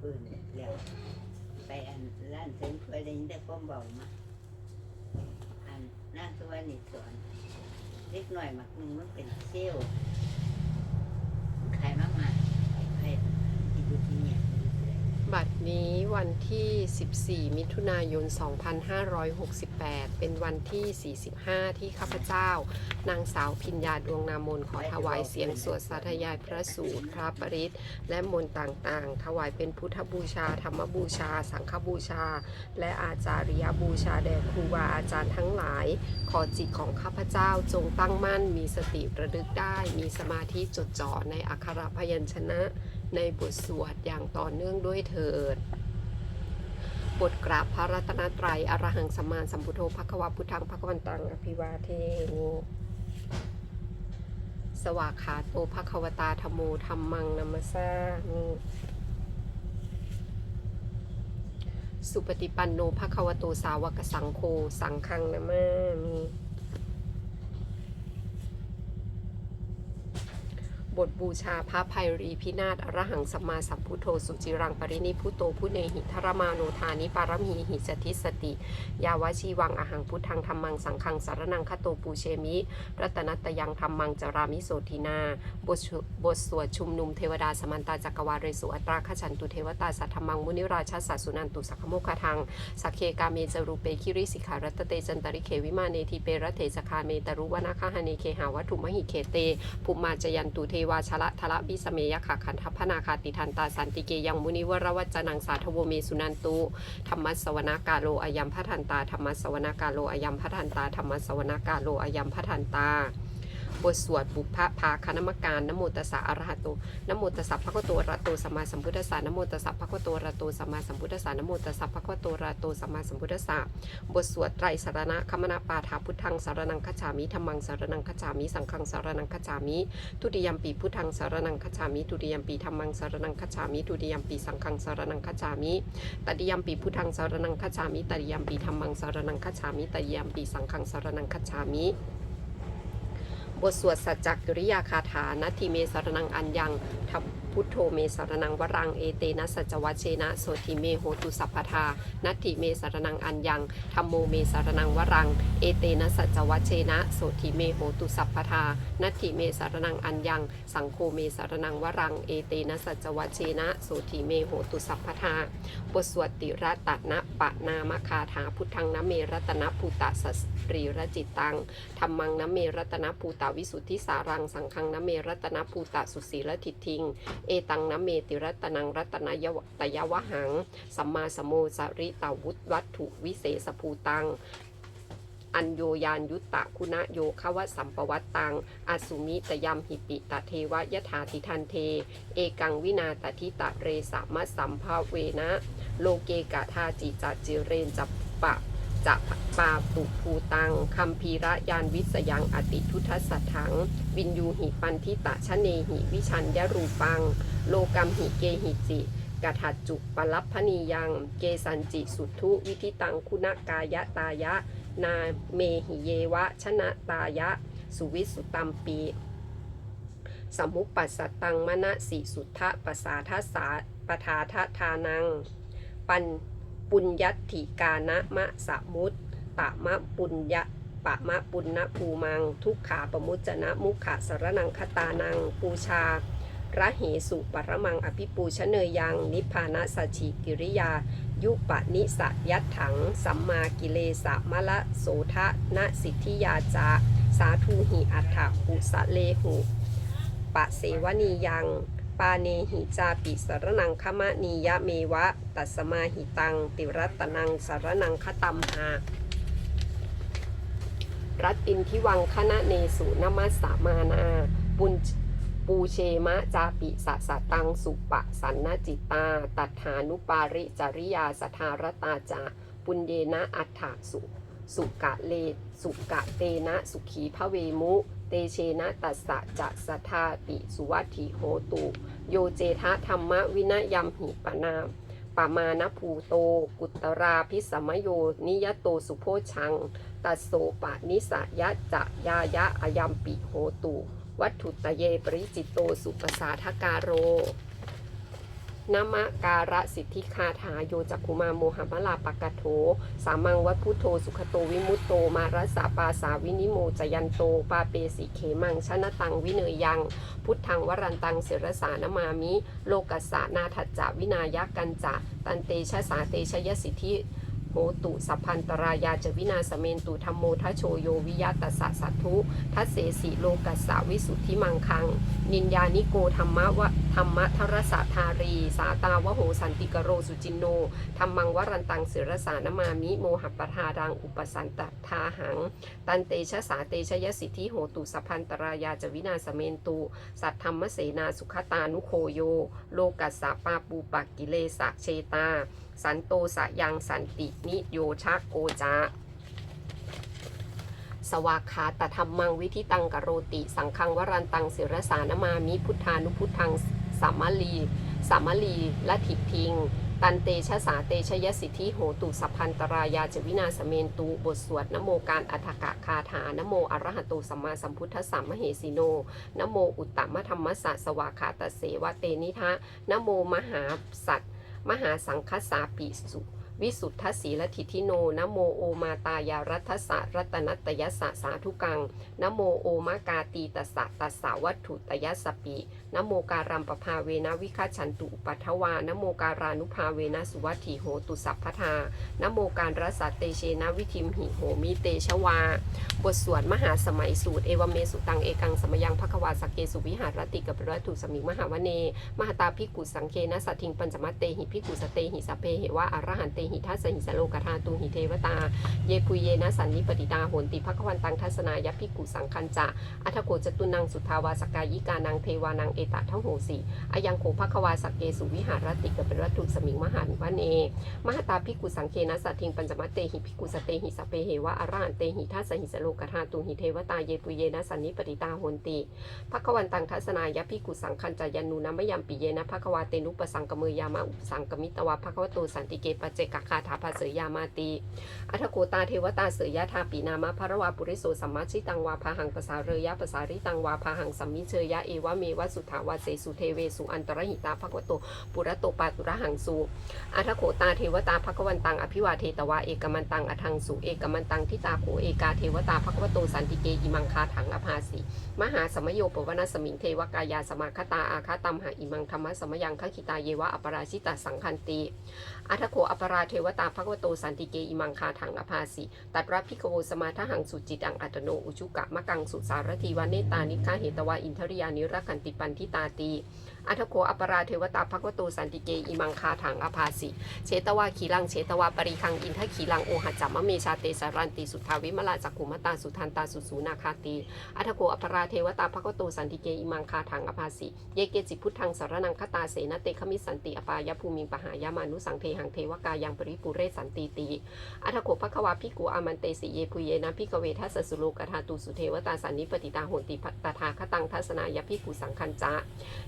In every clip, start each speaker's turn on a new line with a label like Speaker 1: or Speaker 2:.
Speaker 1: ปืนแล้วไปอันร้านเสริมสวยได้ยินแต่ความเบามาอันนั่งตัวนี่สอนเล็กหน่อยมักหนึงมันเป็นเซลล์ขายมากมายใครที่ดูที่เนี่ย
Speaker 2: บัตรนี้วันที่ 14 มิถุนายน 2568 เป็นวันที่ 45 ที่ข้าพเจ้า นางสาวพิญญาดวงนามนขอถวายเสียงสวดสาธยายพระสูตร พระปริตและมนต์ต่างๆ ถวายเป็นพุทธบูชา ธรรมบูชา สังฆบูชา และอาจาริยบูชาแด่ครูบาอาจารย์ทั้งหลาย ขอจิตของข้าพเจ้าจงตั้งมั่น มีสติระลึกได้ มีสมาธิจดจ่อในอักขรพยัญชนะ ในบทสวดอย่างต่อเนื่องด้วยเถิด บทกราบพระรัตนตรัยอรหังสัมมาสัมพุทโธภควาพุทธังภควันตังอภิวาเทมิสวากขาโตภควตาธรมโมธรรมังนัมสสามิสุปฏิปันโนภควโตสาวกสังโฆสังฆังนามามิ บทบูชาพระภัยรีพินาศอรหังสัมมาสัมพุทโธสุจิรังปรินิพุโตผู้เนหิทรมาโนทานิปารมีหิจติสติ ยาวชีวังอหังพุทธังธรรมังสังฆังสารนังคโตปูเชมิ รัตนัตยังธรรมังจารามิโสทินา บทบทสวดชุมนุมเทวดาสมันตาจักรวาลเรสุอัตราขชันตุเทวตาสัทธมังมุนิราชสัสุนันตุสักโมคทังสักเคกาเมจรูเปคิริสิขารัตเตจันตริเขวิมาเนทีเปรเทสคาเมตรุวนาคาหเนเคหาวัตถุมหิเคเตภูมิมาจยันตุเทวาชละทละวิสเมยขขันธพนาคาติทันตาสันติเกยังมุนิวรวัจนังสาธโวเมสุนันตุธรรมสวนากาโลอายัมพัทันตาธรรมสวนากาโลอายัมพัทันตาธรรมสวนากาโลอายัมพัทันตา บทสวดบุพพภาคณมการนโมตสสะอรหะโตนโมตสสะภะคะโตระโตสัมมาสัมพุทธัสสะนโมตสสะภะคะโตระโตสัมมาสัมพุทธัสสะนโมตสสะภะคะโตระโตสัมมาสัมพุทธัสสะบทสวดไตรสารณะคมนาปาฐาพุทธังสารนังคจฉามิธรรมังสารนังคจฉามิสังฆังสารนังคจฉามิทุติยมปีพุทธังสารนังคจฉามิทุติยมปีธรรมังสารนังคจฉามิทุติยมปีสังฆังสารนังคจฉามิตติยมปีพุทธังสารนังคจฉามิตติยมปีธรรมังสารนังคจฉามิตติยมปีสังฆังสารนังคจฉามิ บทสวดสัจจกิริยาคาถานัตถิเมสรนังอัญญังทัพ พุทโธเมสารนังวรังเอเตนะสัจวัชเชนะโสติเมโหตุสัพพทานัตถิเมสารนังอัญญังธรรมโมเมสารนังวรังเอเตนะสัจวัชเชนะโสติเมโหตุสัพพทานัตถิเมสารนังอัญญัง สังโฆเมสารนังวรังเอเตนะสัจวัชเชนะโสติเมโหตุสัพพทาบทสวดติระตนะปะนามคาถาพุทธังนะเมรัตนะภูตสัสรีรจิตตังธรรมังนะเมรัตนภูตาวิสุทธิสารังสังฆังนะเมรัตนภูตสุสีละทิทิงเอตังนะเมติรัตนังรัตนยวตยวหัง สัมมาสมโมสริตาวุตวัตถุวิเศษภูตังอัญโยยานยุตตะคุณโยคาวสัมปวัตตังอสุมิตยามหิปิตะเทวยะถาติทันเท เอกังวินาตทิตะเรสามัสสัมภาเวนะ โลเกกะทาจิจัจจิเรนจับปะ จะปาตุภูตังคัมภีระยานวิสยังอติทุทัสสถัง วินยูหิปันทิตะชะเนหิวิชัญยรูปัง โลกัมหิเกหิจิกถัจจุปลัพพนียัง เกสันจิสุทุวิธิตังคุณกายะตายะ นาเมหิเยวะชนะตายะ สุวิสุตัมปี สมุปปัสสตังมณสิสุทธะปสาทสาปทาทะทานัง ปัน ปุญญัตถิกานะมะสมุตตะมะปุญญะปะมะปุณณภูมัง ทุกขาปมุจนะมุขะสรนังคตานัง ปูชาระเหสุปรมังอภิปูชเนยยัง นิพพานะสัจฉิกิริยา ยุปะนิสยัตถัง สัมมากิเลสะมะละโสทะนะสิทธิยาจาสาธุหิอัฏฐหุสะเลหุปะเสวนียัง ปาเนหิจาปิสารนังคมะนียะเมวะ ตัสมาหิตัง ติรัตนังสารนังคตัมหารัตตินทิวังคณะเนสุนมัสสามานาปุญปูเชมะจาปิสะสะตังสุปะสันนจิตา ตัฏฐานุปาริจริยาสทารตาจาปุญเยนะอัฏฐาสุ สุกะเลสุกะเตนะสุขีพระเวมุ เตเชนะตัสสะจะสทาติสุวัติโหตุ โยเจทะธรรมวินยัมหิปนามปามานภูโต กุตราพิสมโย นิยโตสุโพชัง ตัสโสปะนิสยะจะยายะอายัมปิโหตุ วัตถุตะเยปริจิตโตสุปสาทการโร นมะการะสิทธิคาถาโยจักคุมาโมหะมลาปกะโถ สามังวัดพุทโธสุขโตวิมุตโต มารัสสะปาสาวินิโมจยันโต ปาเปสิเขมังชนะตังวิเนยยัง พุทธังวรันตังเสรสานมามิ โลกัสสะนาทัจจาวินายกันจะตันเตชะสาเตชยสิทธิโหตุสัพพันตรายาจวินาสเมนตุธรรมโมทโชโยวิยาตสสะสัทุทัสเสสิโลกัสสะวิสุทธิมังคัง นินยานิโกธรรมะวะ ธรรมทรสะธารี สาตาวโหสันติกโรสุจินโนธรรมังวรันตังเสรสานมามิ โมหปทารังอุปสันตทาหัง ตันเตชะสาเตชยสิทธิโหตุสัพพันตรายาจวินาสเมนตุ สัทธรรมเสนาสุขตานุโคโย โลกัสสะปาปูปักกิเลสะเชตา สันโตสะยังสันตินิโยชะโกจาสวากขาตธรรมังวิธิตังกโรติ สังฆังวรันตังเสรสานมามิพุทธานุพุทธัง สัมมลีสัมมลีละถิพิง ตันเตชะสาเตชยสิทธิโหตุสัพพันตรายาจวินาสเมนตุบทสวดนโมการอัฏฐกะคาถานโมอรหะโตสัมมาสัมพุทธสัมมเหสิโนนโมอุตตมธรรมสสะสวาขาตเสวะเตนิทะนโมมหาสัตมหาสังคสาปิสุวิสุทธสีลทิทิโนนโมโอมาตายารัตสะรัตนัตยสสาธุกังนโมโอมากาตีตสะตัสสาวัตถุตยสปิ นโมการัมปภาเวนะวิคาชันตุปัทวานโมการานุภาเวนะสุวัตถีโหตุสัพพทานโมการรสสะเตเชนะวิธิมหิโหมิเตชวา บทสวดมหาสมัยสูตรเอวเมสุตังเอกังสมยังภควาสเกสุวิหารติกับรัตุสมิงมหาวเน มหาตาภิกุสังเคนะสัตถิงปัญจมัตเตหิภิกุสเตหิสเพเหวะอรหันเตหิทัสสหิสโลกธาตุหิเทวตา เยปุยเยนะสันนิปติตาโหนติภควันตังทัศนายภิกุสังคันจะอัทโกจตุนังสุทาวาสกายิกานังเทวานังเอตะทั้งโหสีอายังโขภควาสกเกสุวิหารติกับรัตุสมิงมหาวันเนมหาตาภิกุสังเคนะสัตถิงปัญจมเตหิภิกุสเตหิสัพเพเหวะอรหันเตหิทัสหิสโลกธาตุหิเทวตาเยปุเยนะสันนิปติตาโหนติภควันตังทัศนายภิกุสังคันจะยันนูนะมยัมปิเยนะภควาเตนุปสังกเมยามาอุปสังกมิตวาภควโตสันติเกปเจกคาถาภาเสยามาติอัทโกตาเทวตาเสยยะทาปีนามะภรวาปุริโสสัมมาชิตังวาพาหังภาษาเรยะภาษาริตังวาพาหังสัมมิเชยะเอวะเมวะสุทาวาเสสุเทเวสุอันตรหิตาภควโตปุระโตปาตุระหังสุอัทโขตาเทวตาภควันตังอภิวาเทตวาเอกมันตังอทังสุเอกมันตังทิตาโขเอกาเทวตาภควโตสันติเกอิมังคาถังอภาสีมหาสมโยปวนาสมิงเทวกายาสมาคตาอาคาตัมหาอิมังธรรมะสมยังคคิตาเยวะอปราชิตาสังคันติ อัทโขอปราเทวตาภควโตสันติเกอิมังคาถังอภาสีตัดรับพิกโวสมาทหังสุจิตังอัตโนอุจุกะมะกังสุสารทีวาเนตานิคาเหตวาอินทริยานิรักขันติปันทิตาตี อัทโขอปราเทวตาภควโตสันติเกอิมังคาถังอภาสีเชตวาขีลังเชตวาปริคังอินทขีลังโอหัจจามะเมชาเตสารันติสุทธาวิมลาจักขุมตาสุทันตาสุสูนาคาตีอัทโกอปราเทวตาภคโตสันติเกอิมังคาทังอภาสิเยเกจิพุทธังสารนังคตาเสนเตคมิสันติอปายภูมิงปหายามานุสังเทหังเทวกายังปริปุเรสันติตีอัทโกภควาพิกูอามันเตสิเยปุเยนะพิกเวทัสสุโลกธาตุสุเทวตาสันนิปติตาโหติปัตตาคตังทัศนายพิกุสังคันจา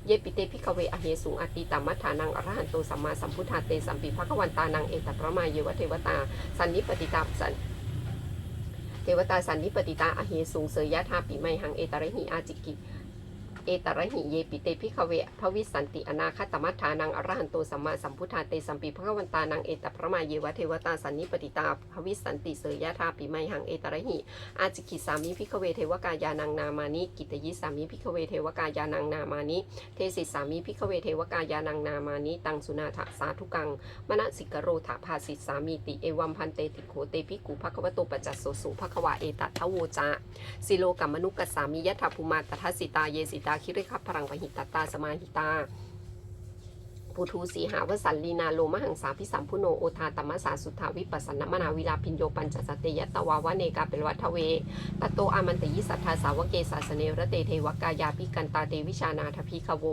Speaker 2: เยปิเตพิกเวอเหสุงอติตามัฏฐานังอรหันโตสัมมาสัมพุทธาเตสัมปิภควันตานังเอตประมาเยวเทวตา สันนิปติตาสันเทวตาสันนิปติตาอเหสูงเสยยะธาปิไมหังเอตระหิอาจิกิ เอตระหิเยปิเตพิขเวพระวิสันติอนาคตมัฏฐานังอรหันโตสัมมาสัมพุทธาเตสัมปิภควันตานังเอตพระมาเยวเทวตาสันนิปติตาพระวิสันติเสยยะธาปิไมหังเอตระหิอาจิกิสามิพิขเวเทวกายานังนามานิกิตยิสามิพิขเวเทวกายานังนามานิเทสิสามิพิขเวเทวกายานังนามานิตังสุนาถสาธุกังมณสิกโรถาภาสิสามีติเอวัมพันเตติโขเตปิกุภควโตปัจจสโสสุภควาเอตัทโวจาสิโลกัมมนุกัสามิยะถาภูมาตทัสิตาเยสิตาคิริคัพพรังปหิตตาสมาหิตาปุทูสีหาวสันลีนาโลมหังสาพิสัมพุโนโอทาตมสาสุทธาวิปัสสนมนาวิลาพินโยปัญจสตยตวาวะเนกาเปลวัทเวตโตอามันตยิสัทธาสาวเกสาสเนรเตเทวกายาพิกันตาเตวิชานาทพิคโว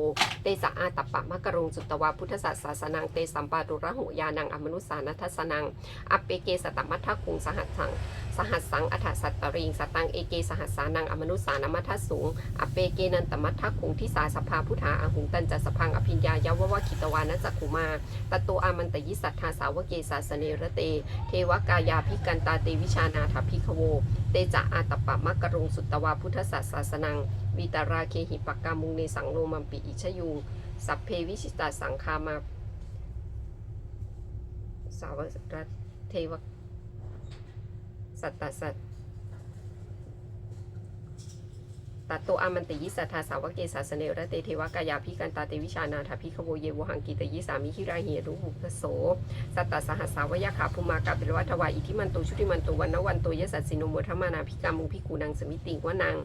Speaker 2: เตสะอาตปะมะกรุงสุตวาพุทธศาสสนังเตสัมปาตุระหุยานังอมนุสานัทสนังอเปเกสตมัททคุงสหัสสัง สหัสสังอัฏฐสัตตริงสตังเอเกสหัสสานังอมนุสานมัทสูงอเปเกนันตมัททคุงทิสาสภาพุทธาอาหุงตันจัสพังอภิญญายาววะคิตวานัสสกุมาตโตอามันตยิสัทธาสาวเกสาสเนระเต เทวกายาพิกันตาเตวิชานาถพิคโว เตจะอาตปะมะกรุงสุตวาพุทธศาสสนังวิตาราเคหิปกามุงเนสังโลมัมปิอิชยุงสัพเพวิชิตาสังคามาสาวรเทว สัตตสัต ตัตโตอามันติยิสัทธาสาวกเกสาสเนรเตเทวกายาพิกันตาเตวิชานาถาพิขโวเยวหังกิตยิสามิคิราเหียรุหุพโส สัตตสหัสสาวยขาภูมากาเปรวัตวาอิทิมันโตชุติมันโตวันนวันโตยสัสสินโมทมานาพิกามุพิกูนังสมิติงวนัง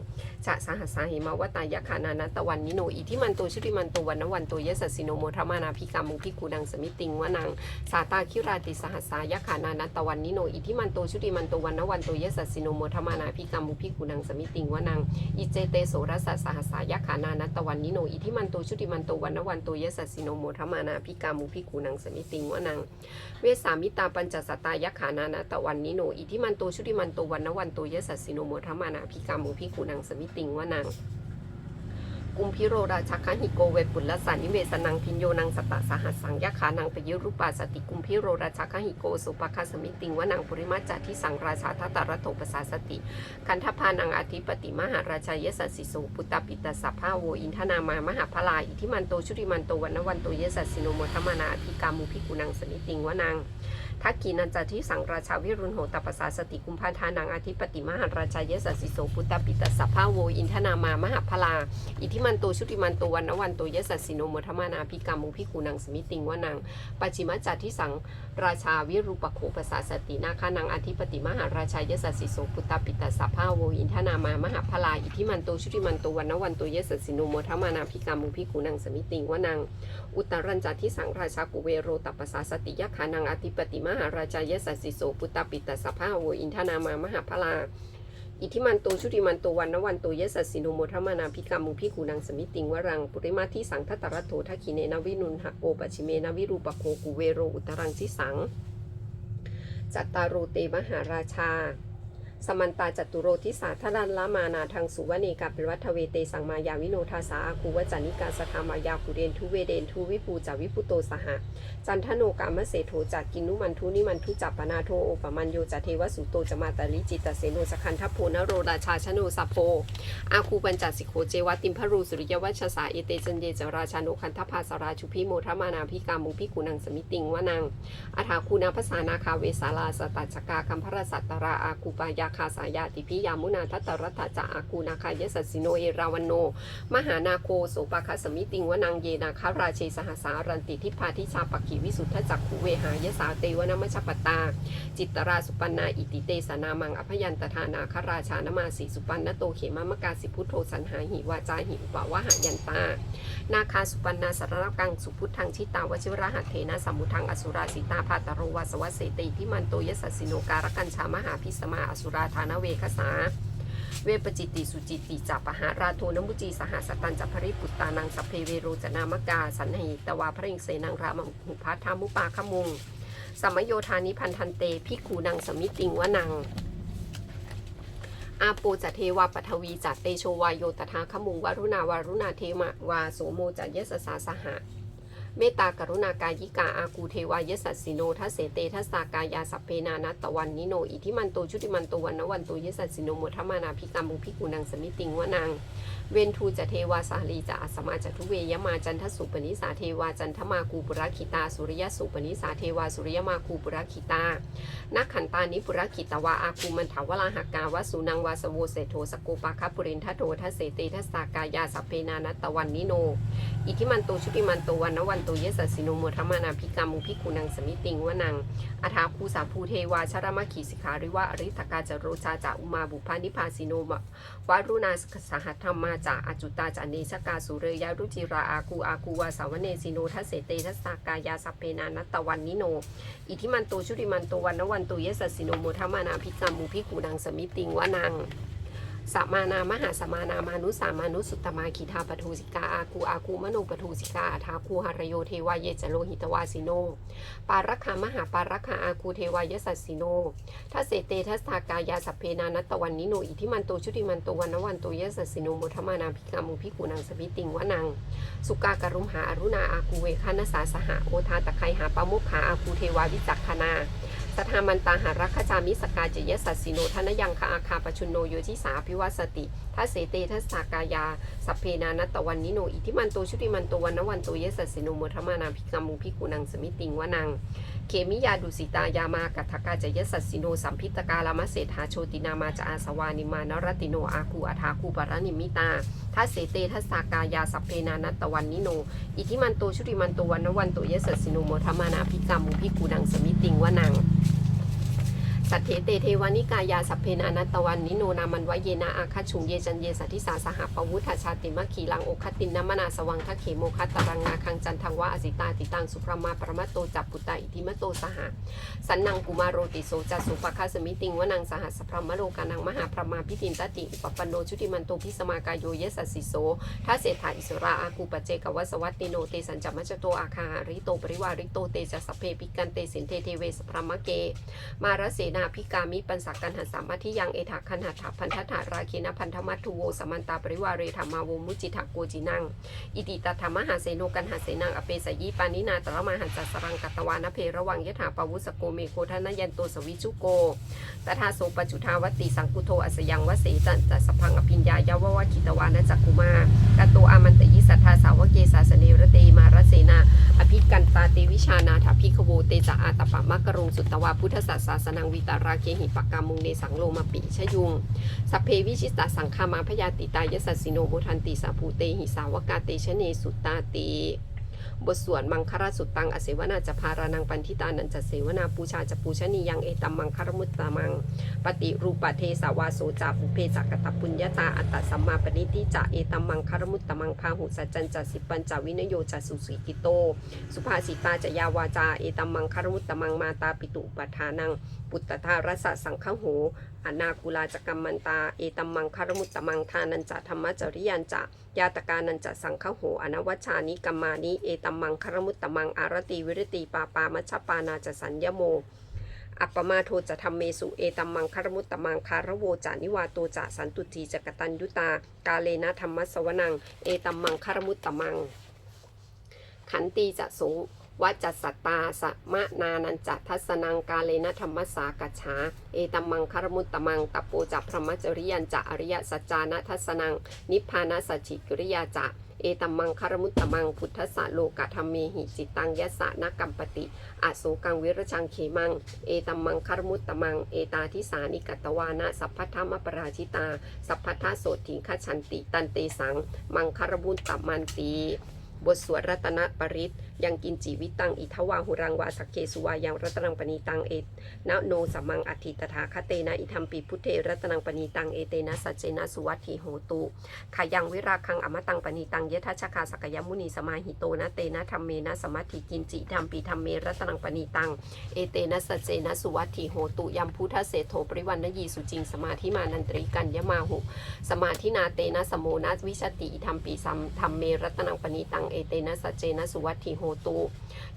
Speaker 2: ชะสหัสสาเหมาวตายขานานัตตวันนิโนอิทิมันโตชุติมันโตวันนวันโตยสัสสินโมทมานาพิกามุพิกูนังสมิติงวนังสาตาคิราติสหัสสายขานานัตตวันนิโนอิทิมันโตชุติมันโตวันนวันโตยสัสสิโนโมทมานาพิกามุพิกูนังสมิติงวนังอิเจเตโสรสัสสหัสายขานานัตวันนิโนอิทิมันโตชุติมันโตวันนวันโตยสัสสิโนโมทมานาพิกามุพิกูนังสมิติงวนังเวสามิตาปัญจสตายขานานตะวันนิโนอิทิมันโตชุติมันโตวันนวันโตยสัสสิโนโมทมานาพิกามุพิกูนังสมิติงวนัง กุมพิโรราชคัหิโกเวปุลสานิเวสนังพินโยนังสตตสหัสสังยขานังปยุรุปาสติกุมพิโรราชคัหิโกสุปคาสมิติงวนังปุริมาจาทิสังราชาทัตตรโตปสาสติ คันทพานังอธิปติมหาราชายสัสสิโสปุตตปิตสัพพาโวอินทนามามหาพลาอิทิมันโตชุติมันโตวันนวันโตเยสัสสิโนโมทมานาพิกามุพิกุนังสมิติงวนัง ทักกีนันจาทิสังราชาวิรุณโหตปัสสาสติกุมภาทานังอธิปติมหาราชายสัสสิโสปุตตปิตสัพพาโวอินทนามามหาพลา อิทิมันโตชุติมันโตวันนวันโตยสัสสิโนมทมานาพิกามุพิกุนังสมิติงวนังปัจิมจัตทิสังราชาวิรุปโขปัสสาสตินาคานังอธิปติมหาราชายสัสสิโสปุตตปิตสัพพาโวอินทนามามหาพลา อิทิมันโตชุติมันโตวันนวันโตยสัสสิโนมทมานาพิกามุพิกุนังสมิติงวนัง อุตรัญจัตทิสังราชากุเวโรตปัสสาสติยขานังอธิปติมหาราชายสัสสิโสปุตตปิตสภาโวอินทนามามหาพลาอิทิมันตูชุติมันตูวันนวันตูยสัสสิโนโมทมานาพิกามุพิกูนังสมิติงวรังปุริมาที่สังทัตตรตโธทักิเนนวินุนหะโอปชิเมนวิรูปโคกุเวโรอุตรังชิสังจัตตารูเตมหาราชา สมันตาจัตุโรทิสาทรันละมานาทางสุวเนกาปิวัฒเวเตสังมายาวิโนทาสาอาคูวจานิกาสคามายาคุเรนทุเวเดนทุวิปูจาวิปุโตสหะจันทโนกามเสโทจากกินุมันทุนิมันทุจัปปนาโทโอปมันโยจะเทวสุโตจะมาตาลิจิตตเสโนสคันทัพโพนโรราชาชโนสัพโพอาคูปัญจสิโขเจวติมพรูสุริยวัชสาเอเตจันเยจราชาโนคันทภาสราชุพิโมทมานาพิกามุพิกุนังสมิติงวนังอาถาคูนาภาษานาคาเวสาลาสตัจกาคัมพระสัตตราอาคูปายาคาสายาติพิยามุนาทัตตรัตจะอาคูนาคายสัสสิโนเอราวันโน มหานาโคโสปาคสมิติงวนังเยนาคาราเชสหสารันติทิพาทิชาปกิวิสุทธจักขุเวหายสาเตวนมชปตา จิตตราสุปันนาอิติเตสนามังอภยันตทานาคราชานมาสีสุปันนโตเขมามกาสิพุทโธสันหาหิวาจาหิอุปวะหายันตา นาคาสุปันนาสารกังสุพุทธังชิตาวชิวรหัตเถนะสัมมุทังอสุราสิตาภาตโรวาสวัสเสติพิมันโตยสัสสิโนการกัญชามหาพิสมาอสุราธานเวคสา เวปจิตติสุจิตติจัปปหาราโทนมุจีสหสตันจัพริปุตตานังสัพเพเวโรจนามกา สันหิตวาพระอิงเสนังรามหุพัทธามุปาขมุงสมโยธานิพันธันเตพิคูนังสมิติงวนังอาโปจัตเทวาปทวีจัตเตโชวายโยตถาขมุงวารุณาวารุณาเทมะวาโสโมจัตยสสาสหะ เมตตากรุณากายิกาอากูเทวายสัสสิโนทัสเสเตทัสสากายาสัพเพนานัตตวันนิโนอิทิมันโตชุติมันโตวันนวันโตยสัสสิโนโมทมานาพิกามุพิกุนังสมิติงวนัง เวนทูจะเทวาสาลีจะอัสมาจะทุเวยมาจันทสุปนิสาเทวาจันทมาคูปุรคิตาสุริยสุปนิสาเทวาสุริยมาคูปุรคิตานักขันตานิปุรคิตวาอาคูมันถาวราหกาวสุนังวาสโวเสโทสกโกปาคปุรินทโททัสเสเตทัสสากายาสัพเพนานัตตวันนิโน อิทิมันโตชุติมันโตวันนวันโตเยสัสสิโนโมทมานาพิกามุพิกุนังสมิติงวนังอาถาภูสาภูเทวาชรมขีสิขาริวะอริทกาจโรชาจาอุมาบุพานิพาสิโนมะวารุณาสหธรรมาจาอจุตาจาเนชกาสุเรยารุจิราอากูอากูวาสาวเนสิโนทัสเสเตทัสสากายาสัพเพนานัตตวันนิโน อิทิมันโตชุติมันโตวันนวันโตเยสัสสิโนโมทมานาพิกามุพิกูนังสมิติงวนัง สัมมานามหาสมานามานุสามานุสุตตมาคีทาปทูสิกาอาคูอาคูมโนปทูสิกาอาทาคูหารโยเทวายเยจโลหิตวาสิโน ปารักขามหาปารักขาอาคูเทวายสัสสิโนทัสเสเตทัสสากายาสัพเพนานัตตวันนิโนอิทิมันโตชุติมันโตวันนวันโตยสัสสิโนโมทมานาพิกามุพิกุนังสมิติงวะนัง สุกากรุมหาอรุณาอาคูเวคานาสาสหะโอทาตะไคหาปามุขาอาคูเทวาวิจักขนา สทามันตาหารัคจามิสกาเจยสัสสิโนทนยังคาอาคาปชุนโนโยชิสาพิววสติทัสเสเตทัสสากายา สัพเพนานัตตวันนิโน อิทิมันโตชุติมันโตวันนวันโตเยสัสสิโนโมทมานาภิกามุภิกุนังสมิติงวนังเคมิยาดุสิตายามากัทกาจยสัสสิโนสัมพิตกาลามะเศรษฐาโชตินามาจาอาสวานิมานรติโนอาคูอาทาคูปารนิมิตาทัสเสเตทัสสากายาสัพเพนานัตตวันนิโน อิทิมันโตชุติมันโตวันนวันโตเยสัสสิโนโมทมานาภิกามุภิกุนังสมิติงวนัง สัทเถเตเทวานิกายาสัพเพนานัตตวันนิโนนามันวเยนะอาคัจฉุงเยจันเยสัทธิสาสหปวุฒชาติมะขีลังโอคตินนมนาสวังทะเขโมคัตตรังงาคังจันทังวะอสิตาติตังสุพรมาปรมัตโตจับปุตตาอิทิมโตสหะสันนังกุมารโรติโสจัสุปคาสมิติงวนังสหสพรมโลกานังมหาพรมาพิตินตติอุปปันโนชุติมันโตพิสมากายโยเยสัสสิโสทัสเศรษฐาอิสราอากูปเจกวัสวัตติโนเตสัญจมัจจโตอาคาหาริโตปริวาริโตเตจะสเพปิกันเตสินเทเทเวสพรมเก มารเสนาพิกามิปันสักกันหัสสามัทิยังเอถาคันหัตถพันธถาราคินพันธมัตถุโวสมันตาปริวาเรธรรมาวมุจิตาโกจินัง อิติตถามหาเสโนกันหาเสนังอเปสยีปานินาตระมาหันจัสรังกัตวานเพระวังยถาปวุสโกเมโคทนยันโตสวิจุโกตถาโสปจุทาวติสังกุโทอสยังวเสจันจัสพังอภิญญายาววะคิตวานะจักกุมากัตโตอามันตยิสัทธาสาวเกสาสเนรเตมารเสนาอภิกันตาเตวิชานาถาภิกขโวเตจะอาตปะมะกรุงสุตตวาพุทธศาสาสนังวิตาราเคหิปักกามุงเนสังโลมาปิชยุง สัพเพวิชิตาสังฆามาพยาติตายสัสสิโนโมทันติสาภูเตหิสาวกาเตชะเนสุตตาติ บทสวดมังคารสุตตังอเสวนาจะพารานังปันทิตานันจะเสวนาปูชาจะปูชนียังเอตัมมังคารมุตตามัง ปฏิรูปเทสาวาโสจาปุเพจักตปุญญาตาอัตตสัมมาปณิทิจะเอตัมมังคารมุตตมังพาหุสัจจันจะสิปัญจวินโยจะสุสีกิโต สุภาษิตาจะยาวาจาเอตัมมังคารมุตตมังมาตาปิตุปัฏฐานัง ปุตตทารสสังฆโห อนาคุลาจกรรมมันตา เอตัมมังคารมุตตมังทานันจะธรรมจริยันจะยาตกานันจะสังฆโหอนวัชชานิกัมมานิเอตัมมังคารมุตตมังอารติวิรติปาปามัชปานาจะสัญญโม อัปปมาโทจะทำเมสุเอตัมมังคารมุตตมังคารโวจานิวาโตจะสันตุทีจกตัญยุตา กาเลนะธรรมสวนัง เอตัมมังคารมุตตมัง ขันตีจะสง วัจสัตตาสมะนานันจะทัสนังกาเลนะธรรมสากัจฉาเอตัมมังคารมุตตมังตปโปจะพรมจริยันจะอริยสัจจานะทัสนัง นิพพานะสัจฉิกริยาจะเอตัมมังคารมุตตมังพุทธสะโลกะธรรมเมหิจิตตังยะสะนกัมปติอโศกังวิรชังเขมัง เอตัมมังคารมุตตมัง เอตาทิสานิกัตวานะสัพพทธมปราชิตา สัพพทธโสถิขชันติ ตันเตสัง มังคารมุตตมันตี บทสวดรัตนปริต ยังกินจีวิตังอิทวาหุรังวาสักเคสุวายังรัตนังปณีตังเอนะโนสัมมังอธิตถาคเตนะอิทัมปีพุทเทรัตนังปณีตังเอเตนะสัจเจนะสุวัตถิโหตุขายังวิราคังอมตังปณีตังเยทัชคาสกยมุนีสมาหิโตนะเตนะธรรมเมนะสมัติกินจิธรรมปีธรรมเมรัตนังปณีตังเอเตนะสัจเจนะสุวัตถิโหตุยัมพุทธเศรษโธปริวันนยีสุจิงสมาธิมานันตริกัญญมาหุ สมาธินาเตนะสมโมนัสวิชติอิธรรมปีสัมธรรมเมรัตนังปณีตังเอเตนะสัจเจนะสุวัตถิโหตุ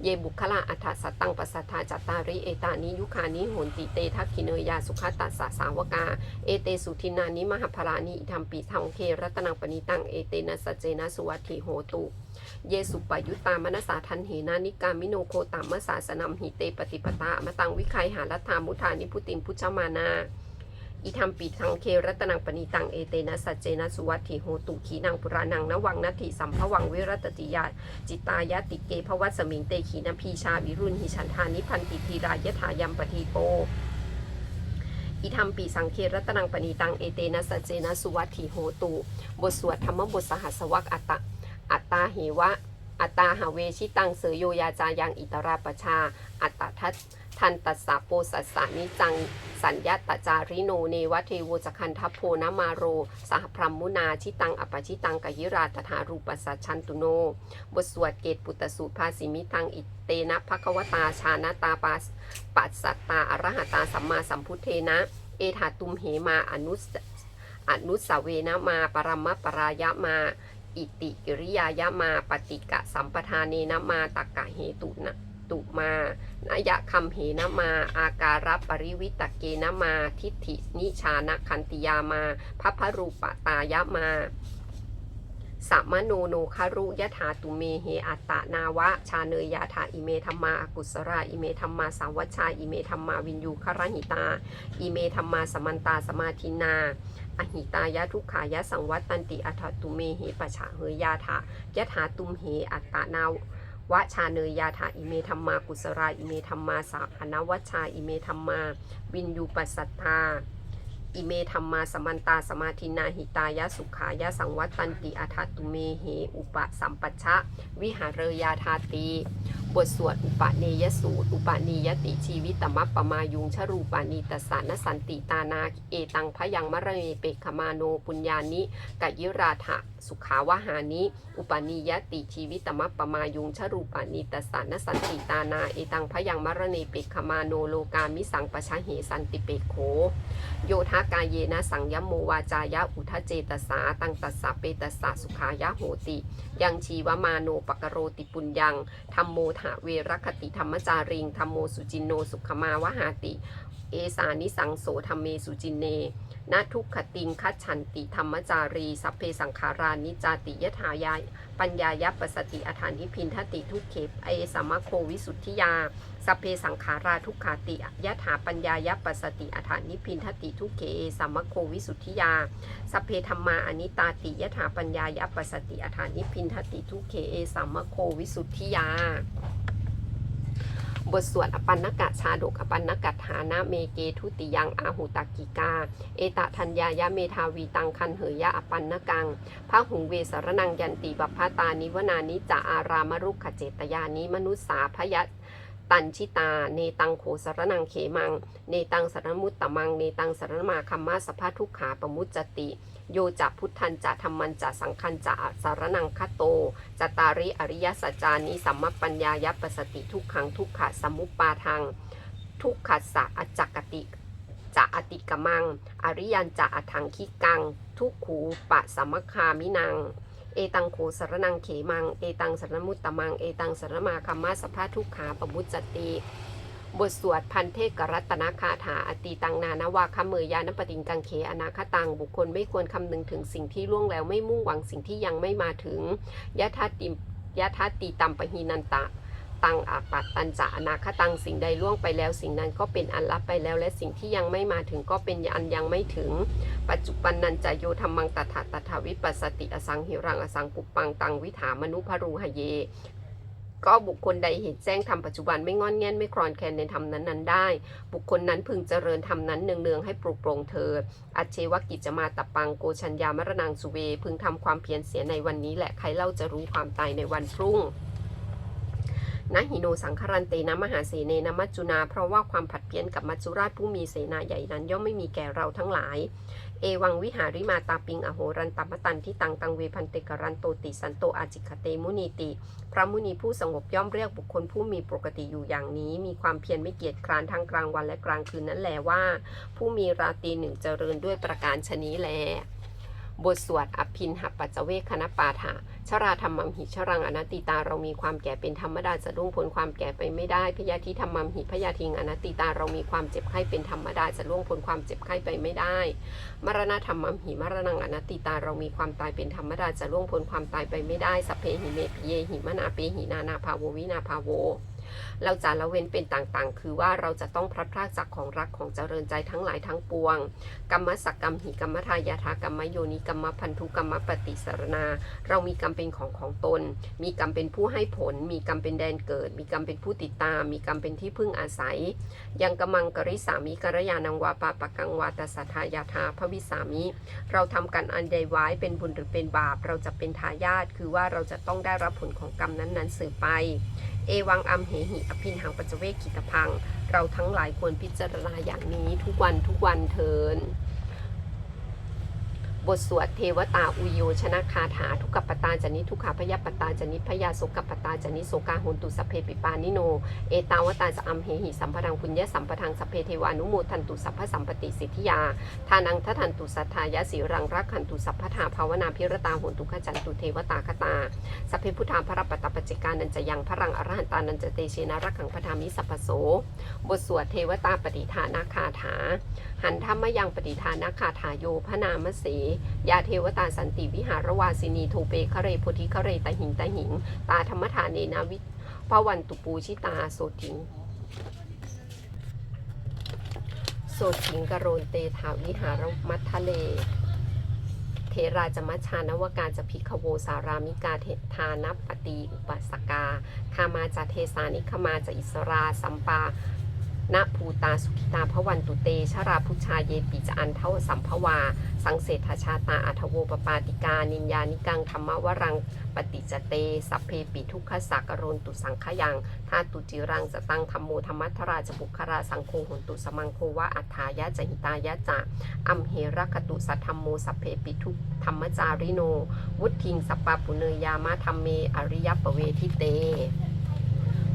Speaker 2: เยบุคละอัฏฐสัตตังปัสสัทธาจัตตาริเอตานิยุคานิโหนติเตทักขิเนยาสุขตัสสะสาวกา เอเตสุทินานิมหพลานิธรรมปีทังเครัตนังปณีตังเอเตนะสเจนะสุวัติโหตุเยสุปยุตตามนสาทันเหนานิกามิโนโคตามมสาสนัมหิเตปฏิปตามตังวิคัยหารัธามุทานิพุติมพุชมานา อิธรรมปีทังเครัตนังปณีตังเอเตนะสัจเจนะสุวัตถิโหตุขีนังปุรานังนวังนัตถิสัมภวังเวรตติยาจิตายะติเกภวัสมิงเตขีนพีชาวิรุณหิฉันทานิพันติทีรายถายัมปทีโปอิธรรมปีสังเครัตนังปณีตังเอเตนะสัจเจนะสุวัตถิโหตุบทสวดธรรมบทสหัสวักอัตตะอัตตาเหวะอัตตาหาเวชิตังเสยโยยาจายังอิตราปชา อัตตทัต ทันตัสสะโปสัสสานิจัง สัญญาตจาริโนเนวะเทโวจคันทัพโพนามาโร สหพรหมมุนาชิตังอปชิตังกยิราตถารูปสัจชันตุโน บทสวดเกตปุตสูตรภาสิมิตังอิเตนะภควตาชานาตาปัสปัสสัตตาอรหตาสัมมาสัมพุทเทนะ เอถาตุมเหมาอนุสอนุสเวนะมาปรมปรายะมาอิติกิริยายะมาปฏิกะสัมปทานเนนะมาตักะเหตุนะ ตุมานยะคัมเหนะมา อาการัปริวิตเกนะมา ทิฏฐินิชานคันติยามาพัพรูปตายะมาสัมโนโนคารุยะถาตุเมเหอัตตนาวะ ชาเนยยาถาอิเมธรรมาอกุสราอิเมธรรมาสังวัชชาอิเมธรรมาวินยูคารหิตา อิเมธรรมาสมันตาสมาทินาอหิตายะทุกขายะสังวัตตันติอัฏฐตุเมเหปะฉะเหยยาถายะถาตุมเหอัตตานาว วชาเนยยาถาอิเมธรรมากุสราอิเมธรรมาสาอนวัชชาอิเมธรรมา วินยูปัสสัทธาอิเมธรรมาสมันตาสมาธินาหิตายะสุขายะสังวัตตันติอัฏฐตุเมเหอุปสัมปัชชะ วิหารเรยาธาตี บทสวดอุปเนยสูตร อุปนิยติชีวิตตมัปปมายุงชรูปานีตสานสันติตานาเอตังพยังมะระเมเปกขมาโนปุญญานิกยิราถะสุขาวหานิอุปนิยติชีวิตมัปปมายุงชรูปานีตสานสันติตานาเอตังพยังมะระเนเปกขมาโนโลกามิสังปชะเหสันติเปกโข โยธากายเยนะสังยมโมวาจายะอุทเจตสาตังตัสสะเปตสสะสุขายะโหติ ยังชีวมาโนปกโรติปุญญังธรรมโมถาเวรคติธรรมจาริงธรรมโมสุจินโนสุขมาวหาติ เอสานิสังโสธรรมเมสุจินเน นาทุกขติงคัจฉันติธรรมจารี สัพเพสังขารานิจาติยถายายปัญญายปสติอฐานิพินทติทุกเขปเอสัมมโควิสุทธิยา สัพเพสังขาราทุกขาติยถาปัญญายปสติอฐานิพินทติทุกเขเอสัมมโควิสุทธิยา สัพเพธรรมาอนิตาติยถาปัญญายปสติอฐานิพินทติทุกเขเอสัมมโควิสุทธิยา บทสวดอปันนกะชาดกอปันนกัตฐานะเมเกทุติยังอาหุตกิกา เอตทัญญายะเมทาวีตังคันเหยยะอปันนกังพระหุงเวสรนังยันติบัพพาตานิวนานิจาอารามรุขเจตยานิมนุษสาพยะตันชิตา เนตังโขสรนังเขมัง เนตังสรมุตตะมัง เนตังสรมาคัมมาสภาทุกขาปมุจจติ โยจะพุทธันจะธรรมันจะสังคันจะสารนังคโตจตาริอริยสัจจานิสัมมปัญญายปสติทุกขังทุกขะสมุปปาทัง ทุกขัสสะอจักกติจะอติกมัง อริยันจะอถังคิกัง ทุกขูปะสมคามินัง เอตังโขสารนังเขมัง เอตังสารมุตตมัง เอตังสารมาคัมมาสภาทุกขาปมุจจติ บทสวดพันเทกรัตนาคาถาอติตังนานาวาคเมยยานปติงกังเขอนาคตัง บุคคลไม่ควรคำนึงถึงสิ่งที่ล่วงแล้วไม่มุ่งหวังสิ่งที่ยังไม่มาถึงยะทัตติยะทัตติตัมปหินันตะตังอาปัตตันจะอนาคตังสิ่งใดล่วงไปแล้ว สิ่งนั้นก็เป็นอันลับไปแล้ว และสิ่งที่ยังไม่มาถึงก็เป็นอันยังไม่ถึง ปัจจุบันนันจะโยธรรมังตถาตถาวิปัสสติอสังหิรังอสังปุปปังตังวิถามนุพรูหเย ก็บุคคลใดเห็นแจ้งทำปัจจุบันไม่งอนแง่นไม่คลอนแคลนในธรรมนั้นๆได้ บุคคลนั้นพึงเจริญธรรมนั้นเนืองๆให้ปลุกปลงเธออัจเชวกิจจะมาตปังโกชัญญามรนังสุเว พึงทำความเพียรเสียในวันนี้แหละใครเล่าจะรู้ความตายในวันพรุ่ง นะหิโนสังคารันเตนะมหาเสเนนะมัจจุนา เพราะว่าความผัดเพี้ยนกับมัจจุราชผู้มีเสนาใหญ่นั้น ย่อมไม่มีแก่เราทั้งหลาย เอวังวิหาริมาตาปิงอโหรันตมตันที่ตังตังเวพันเตกรันโตติสันโตอาจิคเตมุนีติ พระมุนีผู้สงบย่อมเรียกบุคคลผู้มีปกติอยู่อย่างนี้ มีความเพียรไม่เกียจคร้านทั้งกลางวันและกลางคืนนั้นแลว่า ผู้มีราตรีหนึ่งเจริญด้วยประการชนี้แล บทสวดอภินหัปัจจเวคคณปาถาชราธรรมัมหิชรังอนัตติตาเรามีความแก่เป็นธรรมดาจะล่วงพ้นความแก่ไปไม่ได้พยาธิธรรมัมหิพยาทิงอนัตติตาเรามีความเจ็บไข้เป็นธรรมดาจะล่วงพ้นความเจ็บไข้ไปไม่ได้ มรณะธรรมัมหิมรณังอนัตติตาเรามีความตายเป็นธรรมดาจะล่วงพ้นความตายไปไม่ได้สัพเพหิเมปิเยหิมนาเปหินานาภาโววินาภาโว เราจะละเว้นเป็นต่างๆ คือว่าเราจะต้องพลัดพรากจากของรักของเจริญใจทั้งหลายทั้งปวง กรรมสักกรรมหิกรรมทายาทากรรมโยนิกรรมพันธุกรรมปฏิสารนา เรามีกรรมเป็นของของตน มีกรรมเป็นผู้ให้ผล มีกรรมเป็นแดนเกิด มีกรรมเป็นผู้ติดตาม มีกรรมเป็นที่พึ่งอาศัย ยังกมังกริสามิกรยานังวาปาปกังวาตสัทธายาทาพระวิสามิเราทำกันอันใดไว้เป็นบุญหรือเป็นบาป เราจะเป็นทายาทคือว่าเราจะต้องได้รับผลของกรรมนั้นๆสืบไป เอวังอัมเหหิอภินหังปัจเจเวกิตพัง เราทั้งหลายควรพิจารณาอย่างนี้ทุกวันทุกวันเทิน บทสวดเทวตาอุโยชนะคาถาทุกขปตาจนิทุกขาพยาปตาจนิพยาโสกปตาจนิโสกาโหนตุสเพปิปานิโน เอตาวตาจะอัมเหหิสัมปทังพุญญสัมปทังสเพเทวานุโมทันตุสัพพสัมปติสิทธิยาทานังทัทันตุสัทธายะสีรังรักขันตุสัพพทาภาวนาพิรตาโหนตุขจันตุเทวตาคตาสัพเพพุทธาพระปตปจจิกานันจะยังพรังอรหันตานันจะเตเชนะรักขังพธามิสัพพโส บทสวดเทวตาปฏิฐานาคาถา หันธรรมยังปฏิฐานาคาถาโยพนามเสยาเทวตาสันติวิหารวาสินีโทเปคะเรโพธิคะเรตหิงตหิง ตาธรรมฐานเนนาวิพวันตุปูชิตาโสถิงโสถิงกโรนเตถาวิหารมัททะเล เทราจมัชานวกาจะพิขโวสารามิกาเทธานปฏิอุปสกา คามาจาเทสานิคมาจะอิสราสัมปา ณภูตาสุขิตาพวันตุเต ชราพุชาเยปิจอันเท่าสัมภวา สังเศรษฐชาตาอัทโวปปาติกา นิยานิกังธรรมวรังปฏิจเต สัพเพปิทุกขสักกโรนตุสังขยังทาตุจิรังจะตังธรรมโมธรรมัทราจบุคราสังโฆหนตุสมังโควะอัฏฐายะจหิตายะจะอัมเหรคตุสัทธรรมโมสัพเพปิทุกธรรมจาริโน วุฒิงสัปปะปุเนยยามะธรรมเมอริยปเวทิเต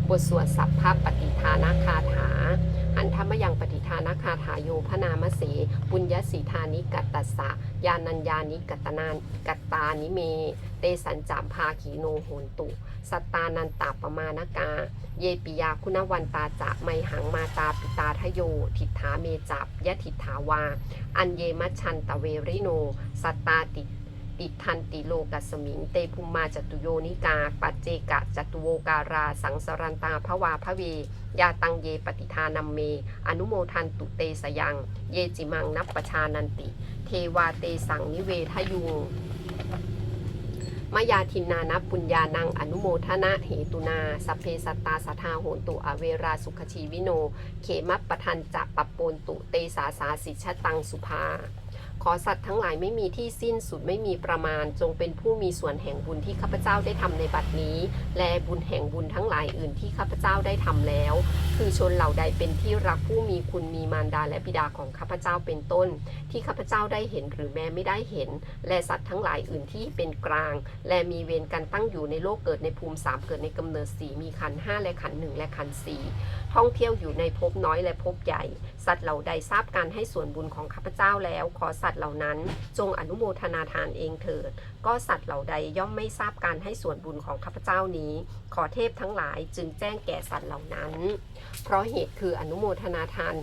Speaker 2: บทสวดสัพพะปฏิทานาคาถา อันธรรมยังปฏิทานาคาถาโยพนามเสปุญญสีธานิกัตตสะยานัญญานิกัตนานกัตตานิเม เตสัญจามภาขีโนโหนตุ สตานันตาปมานกา เยปิยาคุณวันตาจะไมหังมาตาปิตาทโย ทิฏฐาเมจับยะทิฏฐาวา อันเยมัชันตะเวริโน สตตาติ ติทันติโลกัสมิง เตภุมมาจตุโยนิกา ปัจเจกะจตุโวการา สังสรันตาภวาพระเวยาตังเยปฏิทานัมเม อนุโมทันตุเตสยัง เยจิมังนับประชานันติ เทวาเตสังนิเวทยุงมยาทินนานัปุญญานังอนุโมทนะเหตุนาสัพเพสัตตาสัทธาโหนตุอเวราสุขชีวิโน เขมัปปทันจะปปโปนตุเตสาสาสิชะตังสุภา ขอสัตว์ทั้งหลายไม่มีที่สิ้นสุดไม่มีประมาณ จงเป็นผู้มีส่วนแห่งบุญที่ข้าพเจ้าได้ทำในบัดนี้ และบุญแห่งบุญทั้งหลายอื่นที่ข้าพเจ้าได้ทำแล้ว คือชนเหล่าใดเป็นที่รักผู้มีคุณมีมารดาและบิดาของข้าพเจ้าเป็นต้น ที่ข้าพเจ้าได้เห็นหรือแม้ไม่ได้เห็น และสัตว์ทั้งหลายอื่นที่เป็นกลาง และมีเวรกันตั้งอยู่ในโลกเกิดในภูมิสามเกิดในกำเนิดสี่มีขันห้าและขันหนึ่งและขันสี่ท่องเที่ยวอยู่ในภพน้อยและภพใหญ่ สัตว์เหล่าใดทราบการให้ส่วนบุญของข้าพเจ้าแล้ว ขอสัตว์เหล่านั้นจงอนุโมทนาทานเองเถิด ก็สัตว์เหล่าใดย่อมไม่ทราบการให้ส่วนบุญของข้าพเจ้านี้ ขอเทพทั้งหลายจึงแจ้งแก่สัตว์เหล่านั้น เพราะเหตุคืออนุโมทนาทาน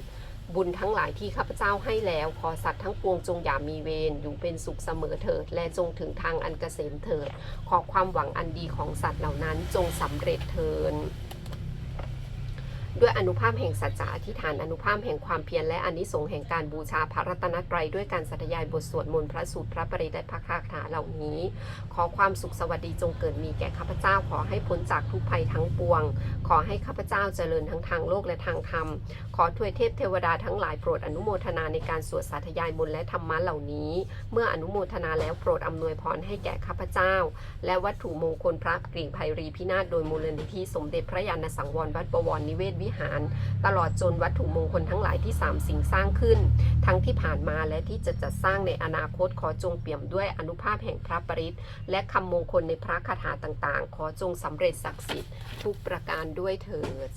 Speaker 2: บุญทั้งหลายที่ข้าพเจ้าให้แล้ว ขอสัตว์ทั้งปวงจงอย่ามีเวรอยู่เป็นสุขเสมอเถิด และจงถึงทางอันเกษมเถิด ขอความหวังอันดีของสัตว์เหล่านั้นจงสำเร็จเถิด ด้วยอนุภาพแห่งสัจจะอธิษฐานอนุภาพแห่งความเพียรและอนิสงส์แห่งการบูชาพระรัตนตรัยด้วยการสัตยายบทสวดมนต์พระสูตรพระปริตและพระคาถาเหล่านี้ ขอความสุขสวัสดีจงเกิดมีแก่ข้าพเจ้าขอให้พ้นจากทุกภัยทั้งปวง ขอให้ข้าพเจ้าเจริญทั้งทางโลกและทางธรรม ขอทวยเทพเทวดาทั้งหลายโปรดอนุโมทนาในการสวดสาธยายมนต์และธรรมะเหล่านี้ เมื่ออนุโมทนาแล้วโปรดอำนวยพรให้แก่ข้าพเจ้า และวัตถุมงคลพระกริ่งไพรีพินาศโดยมูลนิธิสมเด็จพระยาณสังวรวัดประวรนิเวศวิหาร ตลอดจนวัตถุมงคลทั้งหลายที่สามสิ่งสร้างขึ้น ทั้งที่ผ่านมาและที่จะจัดสร้างในอนาคตขอจงเปี่ยมด้วยอนุภาพแห่งพระปริศและคำมงคลในพระคาถาต่างๆ ขอจงสำเร็จศักดิ์สิทธิ์ทุกประการด้วยเถิด